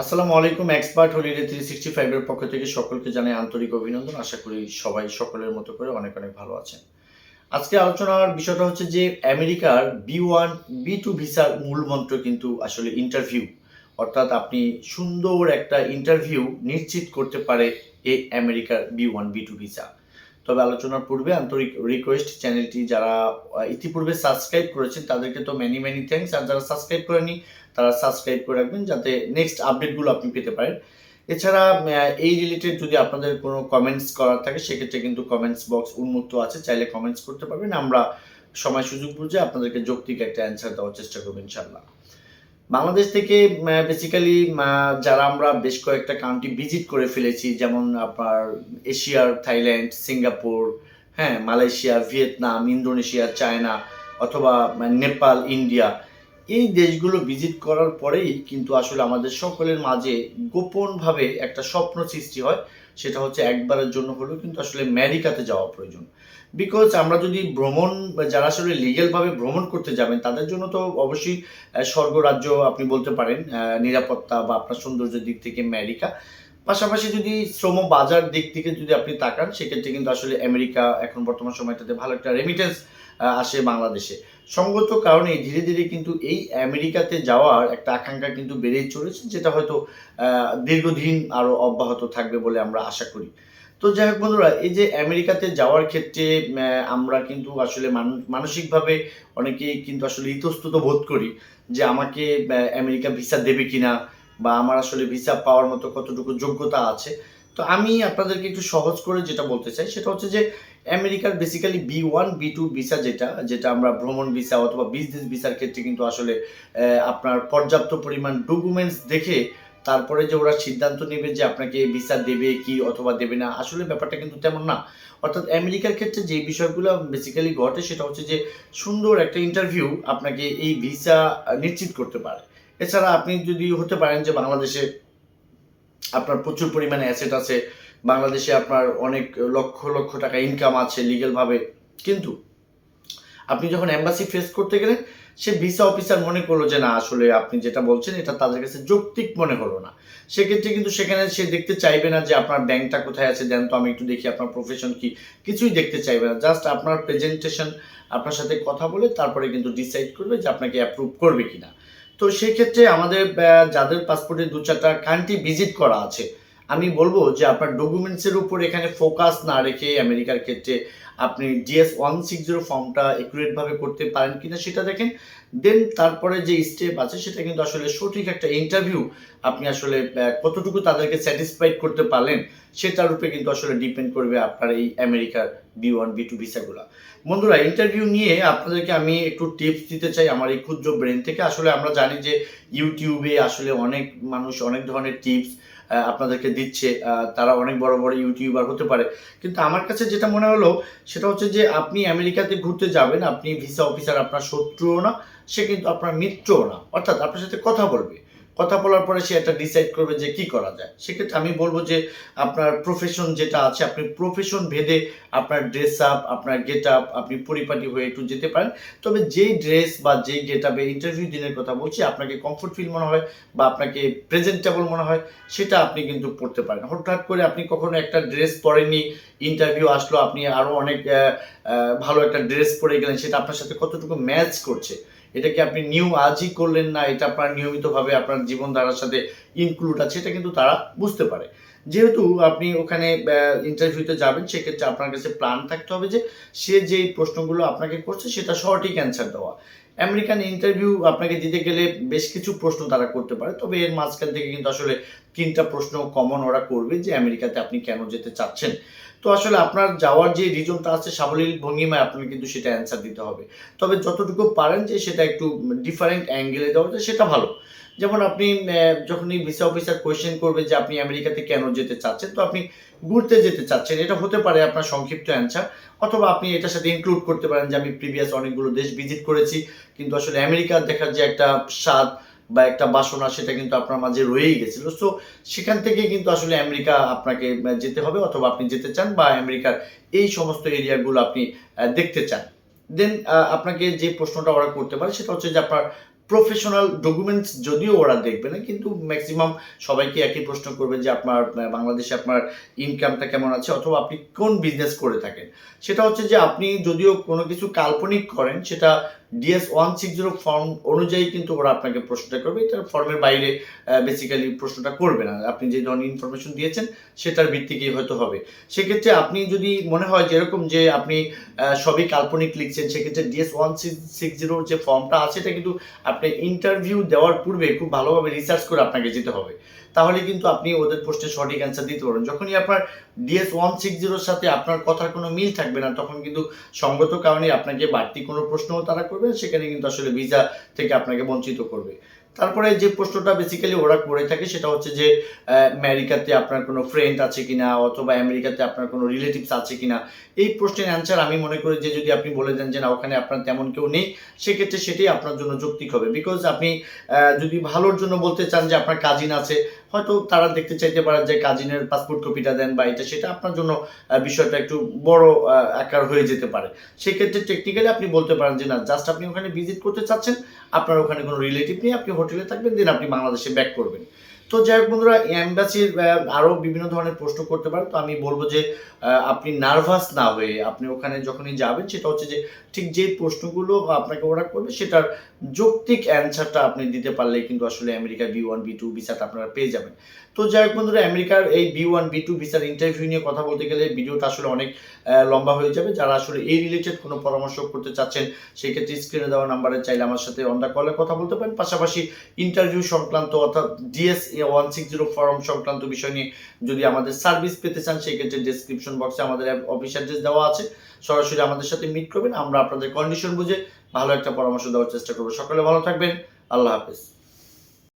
আসসালামু আলাইকুম expert holiday three sixty ফাইভের পক্ষ থেকে সকলকে জানাই আন্তরিক অভিনন্দন। আশা করি সবাই সকলের মতো করে অনেক অনেক ভালো আছেন। আজকে আলোচনার বিষয়টা হচ্ছে যে, আমেরিকার বি ওয়ান, বি টু ভিসার মূল মন্ত্র কিন্তু আসলে ইন্টারভিউ অর্থাৎ আপনি সুন্দর একটা ইন্টারভিউ নিশ্চিত করতে পারে এই আমেরিকার B one, B two visa. তবে আলোচনার পূর্বে আন্তরিক রিকোয়েস্ট চ্যানেলটি যারা ইতিপূর্বে সাবস্ক্রাইব করেছেন, তাদেরকে তো মেনি মেনি থ্যাঙ্কস আর যারা সাবস্ক্রাইব করেনি তারা সাবস্ক্রাইব করে রাখবেন যাতে নেক্সট আপডেটগুলো আপনি পেতে পারেন। এছাড়া এই রিলেটেড যদি আপনাদের কোনো কমেন্টস করার থাকে, সেক্ষেত্রে কিন্তু কমেন্টস বক্স উন্মুক্ত আছে। চাইলে কমেন্টস করতে পারবেন। আমরা সময় সুযোগ বুঝে আপনাদেরকে যৌক্তিক একটা অ্যান্সার দেওয়ার চেষ্টা করব ইনশাল্লাহ বাংলাদেশ থেকে বেসিক্যালি যারা আমরা বেশ কয়েকটা কান্ট্রি ভিজিট করে ফেলেছি, যেমন আপনার এশিয়ার থাইল্যান্ড, সিঙ্গাপুর হ্যাঁ মালয়েশিয়া, ভিয়েতনাম, ইন্দোনেশিয়া, চায়না, অথবা নেপাল, ইন্ডিয়া, এই দেশগুলো ভিজিট করার পরেই কিন্তু আসলে আমাদের সকলের মাঝে গোপনভাবে একটা স্বপ্ন সৃষ্টি হয়। সেটা হচ্ছে একবারের জন্য হলেও কিন্তু আসলে আমেরিকাতে যাওয়া প্রয়োজন। বিকজ আমরা যদি ভ্রমণ, যারা আসলে লিগেলভাবে ভ্রমণ করতে যাবেন, তাদের জন্য তো অবশ্যই স্বর্গরাজ্য আপনি বলতে পারেন নিরাপত্তা বা আপনার সৌন্দর্যের দিক থেকে আমেরিকা। পাশাপাশি যদি শ্রম বাজার দিক থেকে যদি আপনি তাকান, সেক্ষেত্রে কিন্তু আসলে আমেরিকা এখন বর্তমান সময়টাতে ভালো একটা রেমিটেন্স আসে বাংলাদেশে। সঙ্গত কারণে ধীরে ধীরে কিন্তু এই আমেরিকাতে যাওয়ার একটা আকাঙ্ক্ষা কিন্তু বেড়েই চলেছে, যেটা হয়তো দীর্ঘদিন আরও অব্যাহত থাকবে বলে আমরা আশা করি। তো যাই হোক বন্ধুরা, এই যে আমেরিকাতে যাওয়ার ক্ষেত্রে আমরা কিন্তু আসলে মান- মানসিকভাবে অনেকেই কিন্তু আসলে ইতস্তত বোধ করি যে আমাকে আমেরিকা ভিসা দেবে কিনা বা আমার আসলে ভিসা পাওয়ার মতো কতটুকু যোগ্যতা আছে। তো আমি আপনাদেরকে একটু সহজ করে যেটা বলতে চাই, সেটা হচ্ছে যে আমেরিকার basically B one B two visa যেটা যেটা আমরা ভ্রমণ ভিসা অথবা বিজনেস ভিসার ক্ষেত্রে কিন্তু আসলে আপনার পর্যাপ্ত পরিমাণ ডকুমেন্টস দেখে তারপরে যে ওরা সিদ্ধান্ত নেবে যে আপনাকে ভিসা দেবে কি অথবা দেবে না, আসলে ব্যাপারটা কিন্তু তেমন না। অর্থাৎ আমেরিকার ক্ষেত্রে যে বিষয়গুলো বেসিক্যালি ঘটে সেটা হচ্ছে যে সুন্দর একটা ইন্টারভিউ আপনাকে এই ভিসা নিশ্চিত করতে পারে। এছাড়া আপনি যদি হতে পারেন যে বাংলাদেশে আপনার প্রচুর পরিমাণে অ্যাসেট আছে, বাংলাদেশে আপনার অনেক লক্ষ লক্ষ টাকা ইনকাম আছে লিগেলভাবে কিন্তু আপনি যখন এম্বাসি ফেস করতে গেলেন, সে ভিসা অফিসার মনে করল যে না, আসলে আপনি যেটা বলছেন এটা তাদের কাছে যৌক্তিক মনে হলো না। সেক্ষেত্রে কিন্তু সেখানে সে দেখতে চাইবে না যে আপনার ব্যাংকটা কোথায় আছে, দেন তো আমি একটু দেখি আপনার প্রফেশন কি। কিছুই দেখতে চাইবে না জাস্ট আপনার প্রেজেন্টেশন আপনার সাথে কথা বলে তারপরে কিন্তু ডিসাইড করবে যে আপনাকে অ্যাপ্রুভ করবে কিনা। তো সেক্ষেত্রে আমাদের যাদের পাসপোর্টে দু চারটা কান্ট্রি ভিজিট করা আছে, আমি বলব যে আপনার ডকুমেন্টসের উপর এখানে ফোকাস না রেখে আমেরিকার ক্ষেত্রে আপনি জিএস ওয়ান সিক্স জিরো ফর্মটা একুরেটভাবে করতে পারেন কিনা সেটা দেখেন। দেন তারপরে যে স্টেপ আছে, সেটা কিন্তু আসলে সঠিক একটা ইন্টারভিউ আপনি আসলে কতটুকু তাদেরকে স্যাটিসফাইড করতে পারলেন সেটার উপরে কিন্তু আসলে ডিপেন্ড করবে আপনার এই আমেরিকার বি ওয়ান বি টু ভিসাগুলো বন্ধুরা ইন্টারভিউ নিয়ে আপনাদেরকে আমি একটু টিপস দিতে চাই আমার এই ক্ষুদ্র ব্রেন থেকে। আসলে আমরা জানি যে ইউটিউবে আসলে অনেক মানুষ অনেক ধরনের টিপস আপনাদেরকে দিচ্ছে তারা অনেক বড় বড় ইউটিউবার হতে পারে। কিন্তু আমার কাছে যেটা মনে হলো, সেটা হচ্ছে যে আপনি আমেরিকাতে ঘুরতে যাবেন, আপনি ভিসা অফিসার আপনার শত্রুও না সে কিন্তু আপনার মিত্রও না। অর্থাৎ আপনার সাথে কথা বলবে। কথা বলার পরে সে একটা ডিসাইড করবে যে কি করা যায়। সেক্ষেত্রে আমি বলব যে আপনার প্রফেশন যেটা আছে, আপনি প্রফেশন ভেদে আপনার ড্রেস আপ আপনার গেট আপ আপনি পরিপাটি হয়ে একটু যেতে পারেন। তবে যেই ড্রেস বা যেই গেট আপে ইন্টারভিউ দিনের কথা বলছি, আপনাকে কমফোর্ট ফিল মনে হয় বা আপনাকে প্রেজেন্টেবল মনে হয়, সেটা আপনি কিন্তু পড়তে পারেন। হঠাৎ করে আপনি কখনো একটা ড্রেস পরেননি ইন্টারভিউ আসলো, আপনি আরও অনেক ভালো একটা ড্রেস পরে গেলেন, সেটা আপনার সাথে কতটুকু ম্যাচ করছে এটা কি আপনি নিউ আজই করলেন না? এটা আপনার নিয়মিতভাবে আপনার জীবনধারার সাথে ইনক্লুড আছে এটা কিন্তু তারা বুঝতে পারে। যেহেতু আপনি ওখানে ইন্টারভিউতে যাবেন, সেক্ষেত্রে আপনার কাছে প্ল্যান থাকতে হবে যে সে যে প্রশ্নগুলো আপনাকে করছে, সেটা সঠিক অ্যান্সার দেওয়া। আমেরিকান ইন্টারভিউ আপনাকে দিতে গেলে বেশ কিছু প্রশ্ন তারা করতে পারে, তবে এর মাঝখান থেকে কিন্তু আসলে তিনটা প্রশ্ন কমন ওরা করবে যে আমেরিকাতে আপনি কেন যেতে চাচ্ছেন। তো আসলে আপনার যাওয়ার যে রিজনটা আছে সাবলীল ভঙ্গিমায় আপনাকে কিন্তু সেটা অ্যান্সার দিতে হবে। তবে যতটুকু পারেন যে সেটা একটু ডিফারেন্ট অ্যাঙ্গেলে দেওয়া যায় সেটা ভালো। যেমন আপনি আহ, যখনই ভিসা অফিসার কোয়েশ্চেন করবে যে আপনি আমেরিকাতে কেন যেতে চাচ্ছেন তো আপনি ঘুরতে যেতে চাচ্ছেন। এটা হতে পারে আপনার সংক্ষিপ্ত অ্যান্সার অথবা আপনি এটার সাথে ইনক্লুড করতে পারেন যে আমি প্রিভিয়াস অনেকগুলো দেশ ভিজিট করেছি কিন্তু আসলে আমেরিকা দেখার যে একটা স্বাদ বা একটা বাসনা সেটা কিন্তু আপনার মাঝে রয়েই গেছিল। সো সেখান থেকে কিন্তু আসলে আমেরিকা আপনাকে যেতে হবে অথবা আপনি যেতে চান বা আমেরিকার এই সমস্ত এরিয়াগুলো আপনি দেখতে চান। দেন আপনাকে যে প্রশ্নটা ওরা করতে পারে, সেটা হচ্ছে যে আপনার প্রফেশনাল ডকুমেন্টস যদিও ওরা দেখবে না, কিন্তু ম্যাক্সিমাম সবাইকে একই প্রশ্ন করবে যে আপনার বাংলাদেশে আপনার ইনকামটা কেমন আছে অথবা আপনি কোন বিজনেস করে থাকেন। সেটা হচ্ছে যে আপনি যদিও কোনো কিছু কাল্পনিক করেন, সেটা DS one six zero form অনুযায়ী কিন্তু ওরা আপনাকে প্রশ্নটা করবে। এটা ফর্মের বাইরে বেসিক্যালি প্রশ্নটা করবে না। আপনি যে ধরনের ইনফরমেশন দিয়েছেন, সেটার ভিত্তিকেই হয়তো হবে। সেক্ষেত্রে আপনি যদি মনে হয় যেরকম যে আপনি সবই কাল্পনিক লিখছেন, সেক্ষেত্রে ডিএস ওয়ান সিক্স জিরোর যে ফর্মটা আছে, এটা কিন্তু আপনি ইন্টারভিউ দেওয়ার পূর্বে খুব ভালোভাবে রিসার্চ করে আপনাকে যেতে হবে। তাহলে কিন্তু আপনি ওদের প্রশ্নের সঠিক অ্যান্সার দিতে পারবেন। যখনই আপনার ডিএস ওয়ান সিক্স জিরোর সাথে আপনার কথার কোনো মিল থাকবে না, তখন কিন্তু সঙ্গত কারণে আপনাকে বাড়তি কোনো প্রশ্নও তারা করবে সেখানে কিন্তু আসলে ভিসা থেকে আপনাকে বঞ্চিত করবে। তারপরে যে প্রশ্নটা বেসিক্যালি ওরা করে থাকে সেটা হচ্ছে যে আমেরিকাতে আপনার কোনো ফ্রেন্ড আছে কিনা অথবা আমেরিকাতে আপনার কোনো রিলেটিভস আছে কিনা, এই প্রশ্নের অ্যান্সার আমি মনে করি যে যদি আপনি বলে দেন যে না, ওখানে আপনার তেমন কেউ নেই, সেক্ষেত্রে সেটাই আপনার জন্য যৌক্তিক হবে। বিকজ আপনি যদি ভালোর জন্য বলতে চান যে আপনার কাজিন আছে হয়তো তারা দেখতে চাইতে পারে যে কাজিনের পাসপোর্ট কপিটা দেন বা এটা, সেটা আপনার জন্য বিষয়টা একটু বড় আকার হয়ে যেতে পারে। সেক্ষেত্রে টেকনিক্যালি আপনি বলতে পারেন যে, না জাস্ট আপনি ওখানে ভিজিট করতে চাচ্ছেন, আপনার ওখানে কোনো রিলেটিভ নেই, আপনি হোটেলে থাকবেন দেন আপনি বাংলাদেশে ব্যাক করবেন। তো যাই হোক বন্ধুরা এম্বাসির আরও বিভিন্ন ধরনের প্রশ্ন করতে পারে। তো আমি বলব যে আপনি নার্ভাস না হয়ে আপনি ওখানে যখনই যাবেন, সেটা হচ্ছে যে, ঠিক যে প্রশ্নগুলো আপনাকে ওরা করবে, সেটার যৌক্তিক অ্যান্সারটা আপনি দিতে পারলে কিন্তু আসলে আমেরিকার বি ওয়ান, বি টু ভিসাটা আপনারা পেয়ে যাবেন। তো যাই হোক বন্ধুরা, আমেরিকার এই বি ওয়ান, বি টু ভিসার ইন্টারভিউ নিয়ে কথা বলতে গেলে ভিডিওটা আসলে অনেক লম্বা হয়ে যাবে। যারা আসলে এই রিলেটেড কোনো পরামর্শ করতে চাচ্ছেন সেই ক্ষেত্রে স্ক্রিনে দেওয়া নাম্বারে চাইলে আমার সাথে অন দ্য কলে কথা বলতে পারেন। পাশাপাশি ইন্টারভিউ সংক্রান্ত অর্থাৎ DS one six zero form সংক্রান্ত বিষয় নিয়ে যদি আমাদের সার্ভিস পেতে চান, সেক্ষেত্রে ডিসক্রিপশন বক্সে আমাদের অফিস অ্যাড্রেস দেওয়া আছে। সরাসরি আমাদের সাথে মিট করবেন, আমরা আপনাদের কন্ডিশন বুঝে ভালো একটা পরামর্শ দেওয়ার চেষ্টা করব। সকলে ভালো থাকবেন, আল্লাহ হাফেজ।